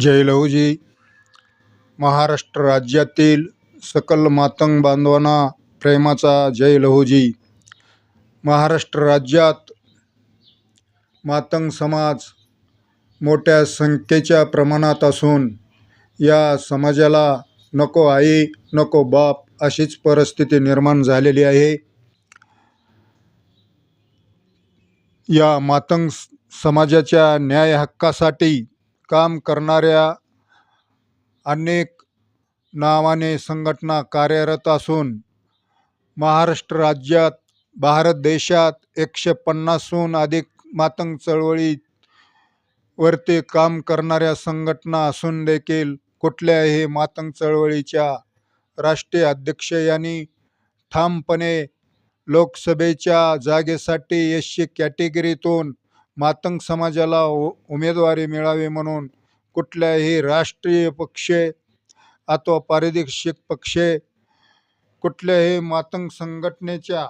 जय लहूजी महाराष्ट्र राज्यातील सकल मातंग बांधवांना प्रेमाचा जय लहुजी महाराष्ट्र राज्यात मातंग समाज मोठ्या संख्येच्या प्रमाणात असून या समाजाला नको आई नको बाप अशीच परिस्थिती निर्माण झालेली आहे. या मातंग स- समाजाच्या न्याय हक्कासाठी काम करणाऱ्या अनेक नावाने संघटना कार्यरत असून महाराष्ट्र राज्यात भारत देशात एकशे पन्नासहून अधिक मातंग चळवळीत वरती काम करणाऱ्या संघटना असून देखील कुठल्याही मातंग चळवळीच्या राष्ट्रीय अध्यक्ष यांनी ठामपणे लोकसभेच्या जागेसाठी एस सी कॅटेगरीतून मातंग समाजाला उ उमेदवारी मिळावी म्हणून कुठल्याही राष्ट्रीय पक्ष अथवा पारिदर्शक पक्ष कुठल्याही मातंग संघटनेच्या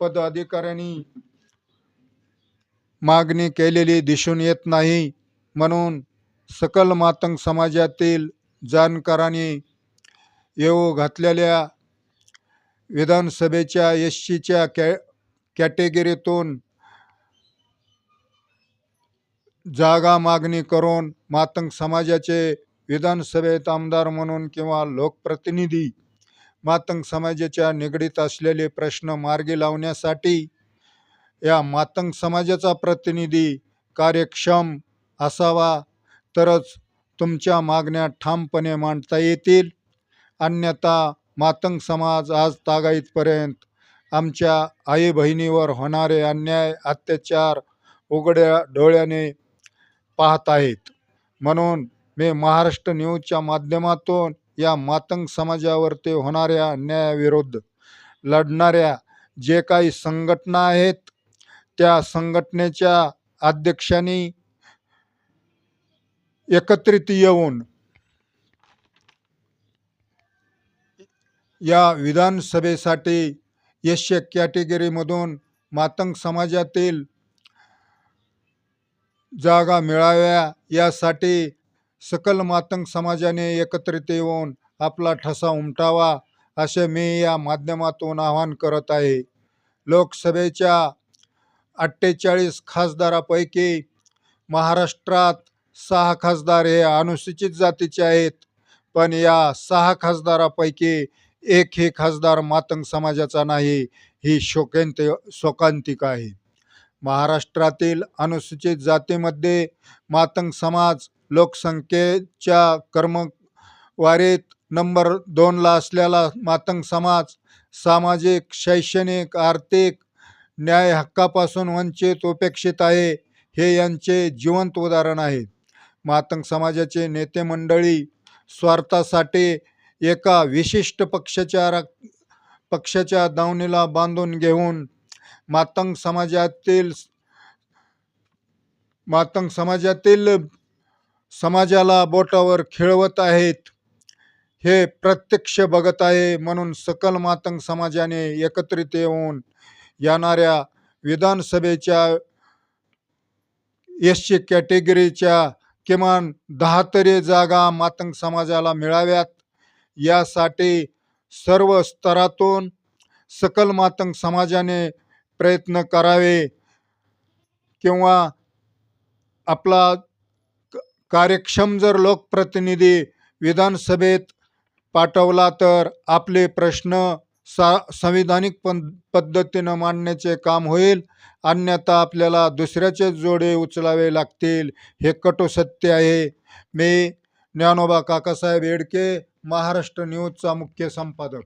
पदाधिकाऱ्यांनी मागणी केलेली दिसून येत नाही म्हणून सकल मातंग समाजातील जाणकारांनी येऊ घातलेल्या विधानसभेच्या एस सीच्या कॅ कॅटेगरीतून जागा मागणी करून मातंग समाजाचे विधानसभेत आमदार म्हणून किंवा लोकप्रतिनिधी मातंग समाजाच्या निगडीत असलेले प्रश्न मार्गी लावण्यासाठी या मातंग समाजाचा प्रतिनिधी कार्यक्षम असावा तरच तुमच्या मागण्या ठामपणे मांडता येतील. अन्यथा मातंग समाज आज तागाईतपर्यंत आमच्या आई बहिणीवर होणारे अन्याय अत्याचार उघड्या डोळ्याने पाहत आहेत. म्हणून मी महाराष्ट्र न्यूजच्या माध्यमातून या मातंग समाजावरती होणाऱ्या अन्यायाविरुद्ध लढणाऱ्या जे काही संघटना आहेत त्या संघटनेच्या अध्यक्षांनी एकत्रित येऊन या विधानसभेसाठी एस कॅटेगरीमधून मातंग समाजातील जागा मिळाव्या यासाठी सकल मातंग समाजाने एकत्रित येऊन आपला ठसा उमटावा असे मी या माध्यमातून आवाहन करत आहे. लोकसभेच्या अठ्ठेचाळीस खासदारापैकी महाराष्ट्रात सहा खासदार हे अनुसूचित जातीचे आहेत. पण या सहा खासदारापैकी एकही खासदार मातंग समाजाचा नाही ही शोकांत शोकांतिक आहे. महाराष्ट्रातील अनुसूचित जातीमध्ये मातंग समाज लोकसंख्येच्या कर्मवारीत नंबर दोनला असलेला मातंग समाज सामाजिक शैक्षणिक आर्थिक न्याय हक्कापासून वंचित उपेक्षित आहे हे यांचे जिवंत उदाहरण आहे. मातंग समाजाचे नेते मंडळी स्वार्थासाठी एका विशिष्ट पक्षाच्या रा पक्षाच्या दावणीला बांधून घेऊन मातंग समाजातील मातंग समाजातील समाजाला बोटावर खेळवत आहेत. हे प्रत्यक्ष बघत आहे म्हणून सकल मातंग समाजाने एकत्रित येऊन येणाऱ्या विधानसभेच्या एस सी कॅटेगरीच्या किमान दहा तरी जागा मातंग समाजाला मिळाव्यात. यासाठी सर्व स्तरातून सकल मातंग समाजाने प्रयत्न करावे किंवा आपला क- कार्यक्षम जर लोकप्रतिनिधी विधानसभेत पाठवला तर आपले प्रश्न सा संविधानिक पं पद्धतीनं मांडण्याचे काम होईल. अन्यथा आपल्याला दुसऱ्याचे जोडे उचलावे लागतील. हे कटो सत्य आहे. मी ज्ञानोबा काकासाहेब येडके महाराष्ट्र न्यूजचा मुख्य संपादक.